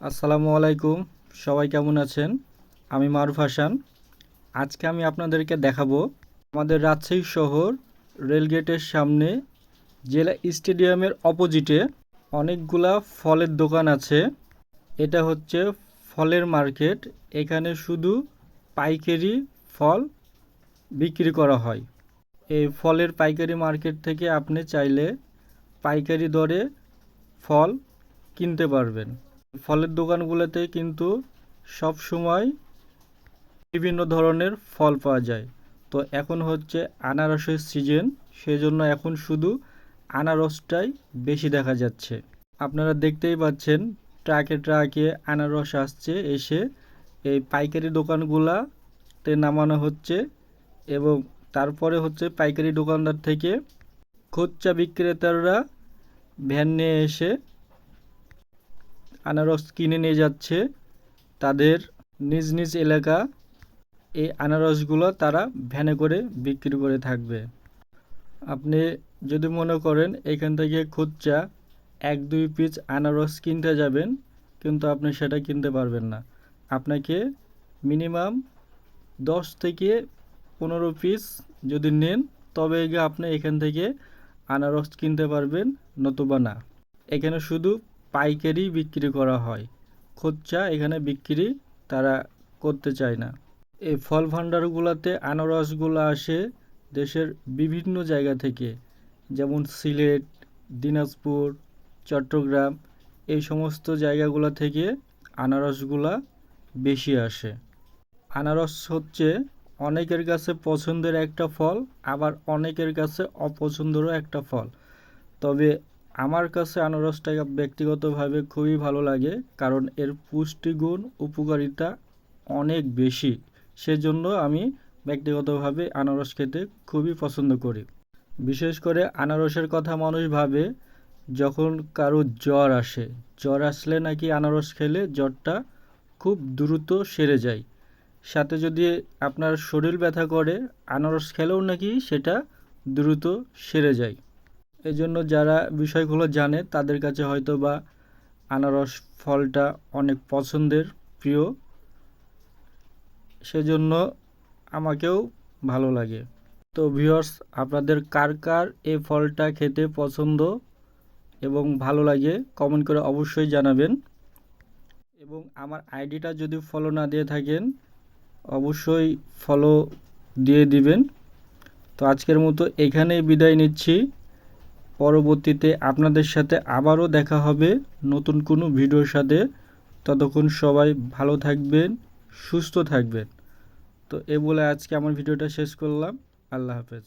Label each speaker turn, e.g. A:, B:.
A: আসসালামু আলাইকুম। সবাই কেমন আছেন? আমি মারুফ হাসান। আজকে আমি আপনাদেরকে দেখাবো আমাদের রাজশাহী শহর রেলগেটের সামনে জেলা স্টেডিয়ামের অপোজিটে অনেকগুলা ফলের দোকান আছে। এটা হচ্ছে ফলের মার্কেট। এখানে শুধু পাইকারি ফল বিক্রি করা হয়। এই ফলের পাইকারি মার্কেট থেকে আপনি চাইলে পাইকারি দরে ফল কিনতে পারবেন। ফলের দোকানগুলোতে কিন্তু সব সময় বিভিন্ন ধরনের ফল পাওয়া যায়। তো এখন হচ্ছে আনারসের সিজন সেজন্য এখন শুধু আনারসটাই বেশি দেখা যাচ্ছে। আপনারা দেখতেই পাচ্ছেন, ট্রাকে ট্রাকে আনারস আসছে, এসে এই পাইকারি দোকানগুলাতে নামানো হচ্ছে এবং তারপরে হচ্ছে পাইকারি দোকানদার থেকে খুচরা বিক্রেতারা ভ্যান নিয়ে এসে আনারস কিনে নিয়ে যাচ্ছে। তাদের নিজ নিজ এলাকা এই আনারসগুলো তারা ভ্যানে করে বিক্রি করে থাকবে। আপনি যদি মনে করেন এখান থেকে খুচরা এক দুই পিস আনারস কিনতে যাবেন, কিন্তু আপনি সেটা কিনতে পারবেন না। আপনাকে মিনিমাম দশ থেকে পনেরো পিস যদি নেন, তবে আপনি এখান থেকে আনারস কিনতে পারবেন, নতুবা না। এখানে শুধু পাইকারি বিক্রি করা হয়। খুচরা এখানে বিক্রি তারা করতে চায় না। এই ফল ভাণ্ডারগুলোতে আনারসগুলো আসে দেশের বিভিন্ন জায়গা থেকে, যেমন সিলেট, দিনাজপুর, চট্টগ্রাম, এই সমস্ত জায়গাগুলো থেকে আনারসগুলা বেশি আসে। আনারস হচ্ছে অনেকের কাছে পছন্দের একটা ফল, আবার অনেকের কাছে অপছন্দেরও একটা ফল। তবে আমার কাছে আনারসটা ব্যক্তিগতভাবে খুবই ভালো লাগে, কারণ এর পুষ্টিগুণ, উপকারিতা অনেক বেশি। সেজন্য আমি ব্যক্তিগতভাবে আনারস খেতে খুবই পছন্দ করি। বিশেষ করে আনারসের কথা মানুষ ভাবে, যখন কারও জ্বর আসে, জ্বর আসলে নাকি আনারস খেলে জ্বরটা খুব দ্রুত সেরে যায়। সাথে যদি আপনার শরীর ব্যথা করে, আনারস খেলেও নাকি সেটা দ্রুত সেরে যায়। এই জন্য যারা বিষয়গুলো জানে, তাদের কাছে হয়তো বা আনারস ফলটা অনেক পছন্দের, প্রিয়। সেজন্য আমাকেও ভালো লাগে। তো ভিউয়ার্স আপনাদের কার কার এই ফলটা খেতে পছন্দ এবং ভালো লাগে কমেন্ট করে অবশ্যই জানাবেন। এবং আমার আইডিটা যদি ফলো না দিয়ে থাকেন, অবশ্যই ফলো দিয়ে দিবেন। তো আজকের মতো এখানেই বিদায় নিচ্ছি। পরবর্তীতে আপনাদের সাথে আবারও দেখা হবে নতুন কোনো ভিডিওর সাথে। ততক্ষণ সবাই ভালো থাকবেন, সুস্থ থাকবেন। তো এ বলে আজকে আমার ভিডিওটা শেষ করলাম। আল্লাহ হাফেজ।